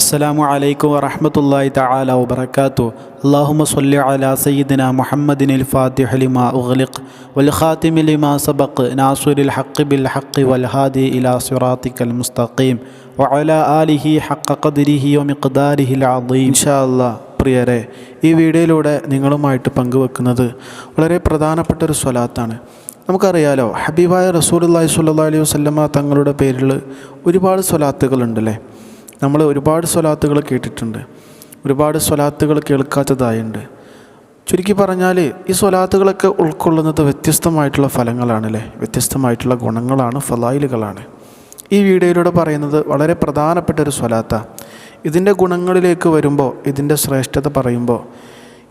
السلام عليكم ورحمة الله تعالى وبركاته اللهم صل على سيدنا محمد الفاتح لما أغلق والخاتم لما سبق ناصر الحق بالحق والهادي إلى صراطك المستقيم وعلى آله حق قدره ومقداره العظيم إن شاء الله പ്രിയരെ ഈ വീഡിയോയിലൂടെ നിങ്ങളുമായിട്ട് പങ്കുവെക്കുന്നത് വളരെ പ്രധാനപ്പെട്ട ഒരു സ്വലാത്താണ് നമുക്കറിയാലോ ഹബീബായ റസൂലുള്ളാഹി സ്വല്ലല്ലാഹി അലൈഹി വസല്ലമ തങ്ങളുടെ പേരിൽ ഒരുപാട് സ്വലാത്തുകളുണ്ടല്ലേ? നമ്മൾ ഒരുപാട് സ്വലാത്തുകൾ കേട്ടിട്ടുണ്ട് ഒരുപാട് സ്വലാത്തുകൾ കേൾക്കാത്തതായുണ്ട്. ചുരുക്കി പറഞ്ഞാൽ ഈ സ്വലാത്തുകളൊക്കെ ഉൾക്കൊള്ളുന്നത് വ്യത്യസ്തമായിട്ടുള്ള ഫലങ്ങളാണല്ലേ? വ്യത്യസ്തമായിട്ടുള്ള ഗുണങ്ങളാണ് ഫലായിലുകളാണ്. ഈ വീഡിയോയിലൂടെ പറയുന്നത് വളരെ പ്രധാനപ്പെട്ട ഒരു സ്വലാത്ത. ഇതിന്റെ ഗുണങ്ങളിലേക്ക് വരുമ്പോൾ ഇതിന്റെ ശ്രേഷ്ഠത പറയുമ്പോൾ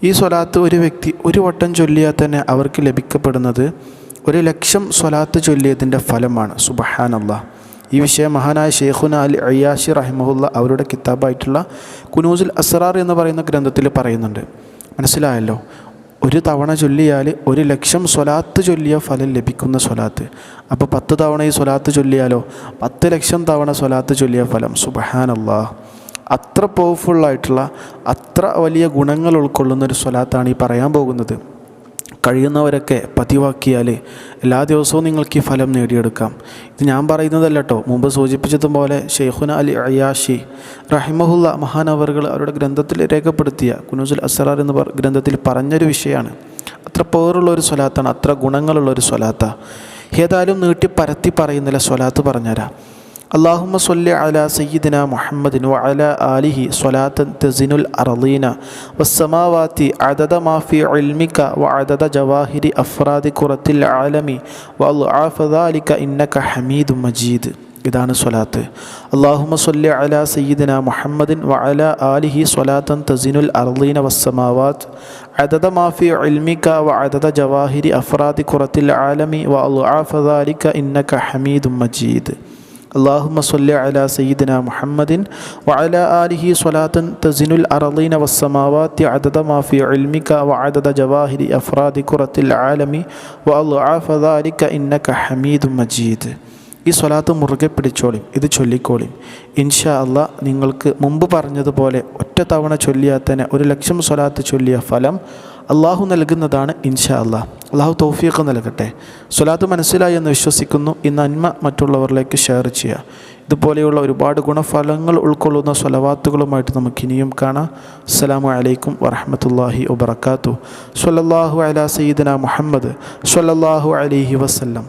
ഈ സ്വലാത്ത് ഒരു വ്യക്തി ഒരു വട്ടം ചൊല്ലിയാൽ തന്നെ അവർക്ക് ലഭിക്കപ്പെടുന്നത് ഒരു ലക്ഷം സ്വലാത്ത് ചൊല്ലിയതിന്റെ ഫലമാണ്. സുബഹാനല്ല. ഈ വിഷയം മഹാനായ ഷെയ്ഖുന അൽ അയ്യാഷി റഹ്മുല്ല അവരുടെ കിതാബായിട്ടുള്ള കുനൂസുൽ അസ്റാർ എന്ന് പറയുന്ന ഗ്രന്ഥത്തിൽ പറയുന്നുണ്ട്. മനസ്സിലായല്ലോ? ഒരു തവണ ചൊല്ലിയാൽ ഒരു ലക്ഷം സ്വലാത്ത് ചൊല്ലിയ ഫലം ലഭിക്കുന്ന സ്വലാത്ത്. അപ്പോൾ പത്ത് തവണ ഈ സ്വലാത്ത് ചൊല്ലിയാലോ? പത്ത് ലക്ഷം തവണ സ്വലാത്ത് ചൊല്ലിയ ഫലം. സുബഹാനല്ലാ. അത്ര പവർഫുള്ളായിട്ടുള്ള അത്ര വലിയ ഗുണങ്ങൾ ഉൾക്കൊള്ളുന്ന ഒരു സ്വലാത്താണ് ഈ പറയാൻ പോകുന്നത്. കഴിയുന്നവരൊക്കെ പതിവാക്കിയാൽ എല്ലാ ദിവസവും നിങ്ങൾക്ക് ഈ ഫലം നേടിയെടുക്കാം. ഇത് ഞാൻ പറയുന്നതല്ല കേട്ടോ മുമ്പ് സൂചിപ്പിച്ചതുപോലെ ഷെയ്ഖുന അലി അയാഷി റഹിമഹുല്ല മഹാനവറുകൾ അവരുടെ ഗ്രന്ഥത്തിൽ രേഖപ്പെടുത്തിയ കുനൂസുൽ അസറാർ എന്ന് പറ ഗ്രന്ഥത്തിൽ പറഞ്ഞൊരു വിഷയമാണ് അത്ര പേറുള്ള ഒരു സ്വലാത്താണ് അത്ര ഗുണങ്ങളുള്ള ഒരു ഏതായാലും നീട്ടി പരത്തി പറയുന്നില്ല സ്വലാത്ത് പറഞ്ഞുതരാം اللهم صل على سيدنا محمد وعلى آله صلاة تزن الأرضين والسماوات عدد ما في علمك وعدد جواهر أفراد كرة العالم وأضعاف ذلك إنك حميد مجيد ഇതാണ് സ്വലാത്ത് അള്ളാഹുമ സൊല്ലി അല സയ്യിദിന മുഹമ്മദിൻ വഅല ആലിഹി സ്വലാത്തൻ തസിനുൽ അർലീന വസ്സമാവാത്ത് عدد ما في علمك وعدد جواهر أفراد كرة العالم وأضعاف ذلك إنك حميد مجيد اللهم അള്ളാഹുമ സല്ല അല സയ്യിദിന മുഹമ്മദിൻ വഅല ആലിഹി സ്വലാത്തൻ തസിനുൽ അറലീന വസ്സമാവാത്തി അദദ മാഫി അൽമിക വ അദദ ജവാഹിരി അഫ്രാദി കുറത്തിൽ ആലമി വ അൽഫാലിക ഇന്നക ഹമീദ് മജീദ്. ഈ സ്വലാത്ത് മുറുകെ പിടിച്ചോളിം ഇത് ചൊല്ലിക്കോളിം. ഇൻഷാ അല്ല നിങ്ങൾക്ക് മുമ്പ് പറഞ്ഞതുപോലെ ഒറ്റ തവണ ചൊല്ലിയാൽ തന്നെ ഒരു ലക്ഷം സ്വലാത്ത് ചൊല്ലിയ ഫലം അള്ളാഹു നൽകുന്നതാണ് ഇൻഷാ അള്ളാഹ് അള്ളാഹു തൗഫീഖ് നൽകട്ടെ. സ്വലാത്ത് മനസ്സിലായി എന്ന് വിശ്വസിക്കുന്നു. ഈ നന്മ മറ്റുള്ളവരിലേക്ക് ഷെയർ ചെയ്യുക. ഇതുപോലെയുള്ള ഒരുപാട് ഗുണഫലങ്ങൾ ഉൾക്കൊള്ളുന്ന സ്വലവാത്തുകളുമായിട്ട് നമുക്ക് ഇനിയും കാണാം. അസ്സലാമു അലൈക്കും വറഹമത്തല്ലാഹി വബർക്കാത്തു സ്വല്ലല്ലാഹു അലാ സയ്യിദന മുഹമ്മദ് സ്വല്ലല്ലാഹു അലൈഹി വസല്ലം.